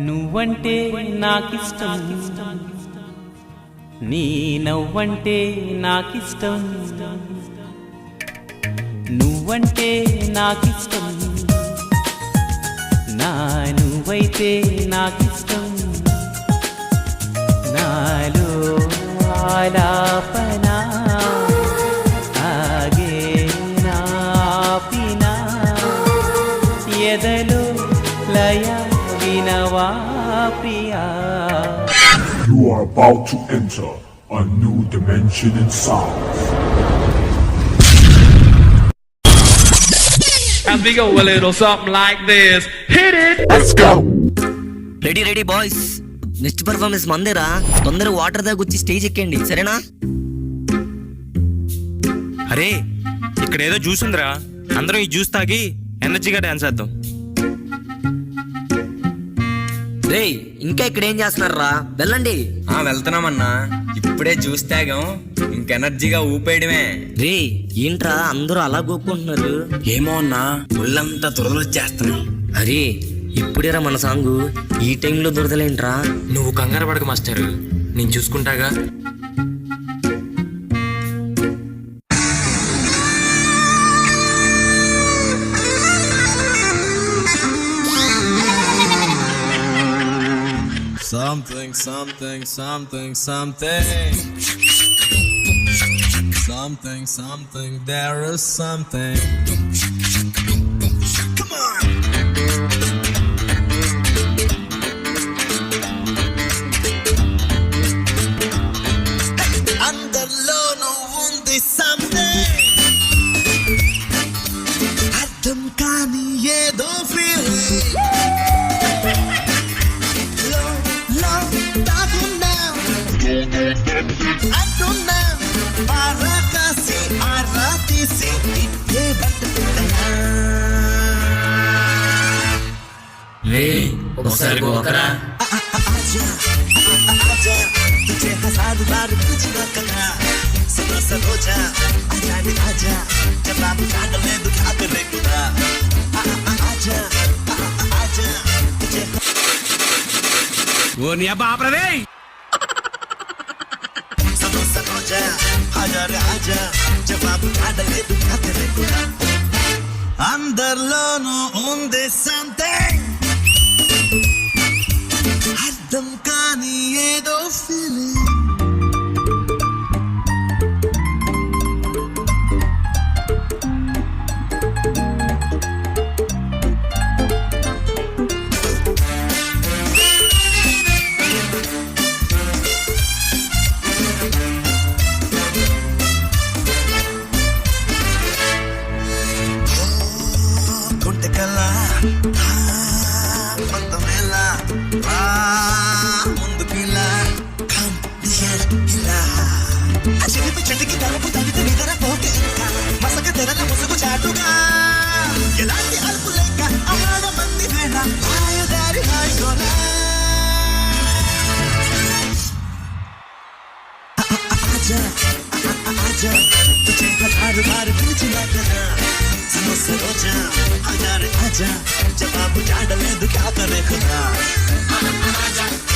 నువ్వంటే నాకిష్టం. నీ నవ్వంటే నాకిష్టం. నువ్వంటే నాకిష్టం. నా నువ్వైతే నాకిష్టం. నాలో ఆలాపన You are about to enter a new dimension in sound. And we go a little something like this. Hit it! Let's go! Ready ready boys next performance మందేరా తొందరగా వాటర్ దగ్గర వచ్చి స్టేజ్ ఎక్కండి సరేనా అరే ఇక్కడ ఏదో జ్యూస్ ఉందిరా అందరం ఈ జ్యూస్ తాగి ఎనర్జీగా డాన్స్ చేద్దాం రే ఇంకా ఇక్కడ ఏం చేస్తున్నారా వెళ్ళండి. ఆ వెళ్తున్నామన్నా. ఇప్పుడే జ్యూస్ తాగాం. ఇంక ఎనర్జీగా ఊపేయడమే. రే ఏంట్రా అందరూ అలా గోక్కుంటున్నారు? ఏమో అన్నా ఒళ్ళంతా దురదలు వచ్చేస్తున్నాయి. అరే ఇప్పుడేరా మన సాంగు? ఈ టైంలో దొరదలేంట్రా? నువ్వు కంగారు పడక మాస్టర్. నేను చూసుకుంటాగా? Something, something, something, something. Something, something, there is something. Come on! Don't feel it. ఒకసారి గోకరా आजा आजा तुझे हजार बार पूछना कहा सदा सद हो जा आजा रे आजा जब आप काट ले दुखा करे खुदा आ- आ- आजा आ- आ- आजा तुझे ఓ నీ అబ్బా ఆపరదే सदा सद हो जा आजा रे आजा जब आप काट ले दुखा करे खुदा అందరిలోనూ ఉంది సంథింగ్ అర్థం కాని ఏదో ఫీలింగ్ గుంటకల్లా ఇలా చెవిపి చెట్టుకి తలుపు తగితే నిద్ర పోతే ఇంకా మసక తెరల ముసుగు చాటుగా ఎలాంటి అలుపు లేక అమాడ మంది వేళ హాయుదారి హాయిగోలా आजा आजा तुझे हजार बार पूछना कहा समझ हो जा आजा रे आजा जवाब जा डले तो क्या करे खुदा రెడ్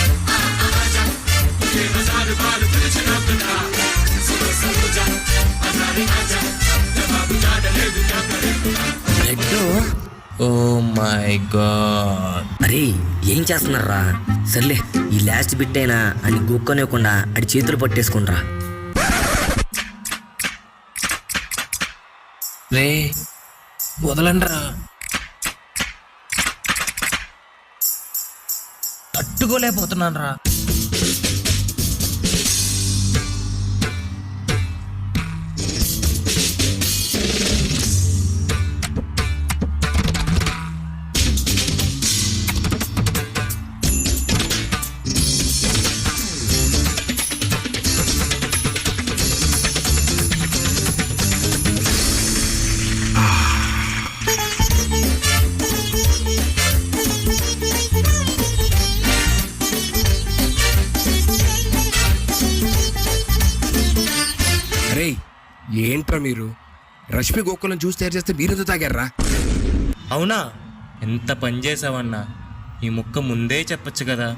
ఓ మై గాడ్. అరే ఏం చేస్తున్నారా? సర్లే ఈ లాస్ట్ బిట్ అయినా అని గోక్కొనివ్వకుండా అడి చేతులు పట్టేసుకుంట్రా. రే వదలండ్రా. తట్టుకోలేకపోతున్నాను రా ఏంట్రా మీరు? రష్మి గోకులం జ్యూస్ తయారు చేస్తే మీరెందుకు తాగారా అవునా? ఎంత పని చేసావన్నా? ఈ ముక్క ముందే చెప్పొచ్చు కదా.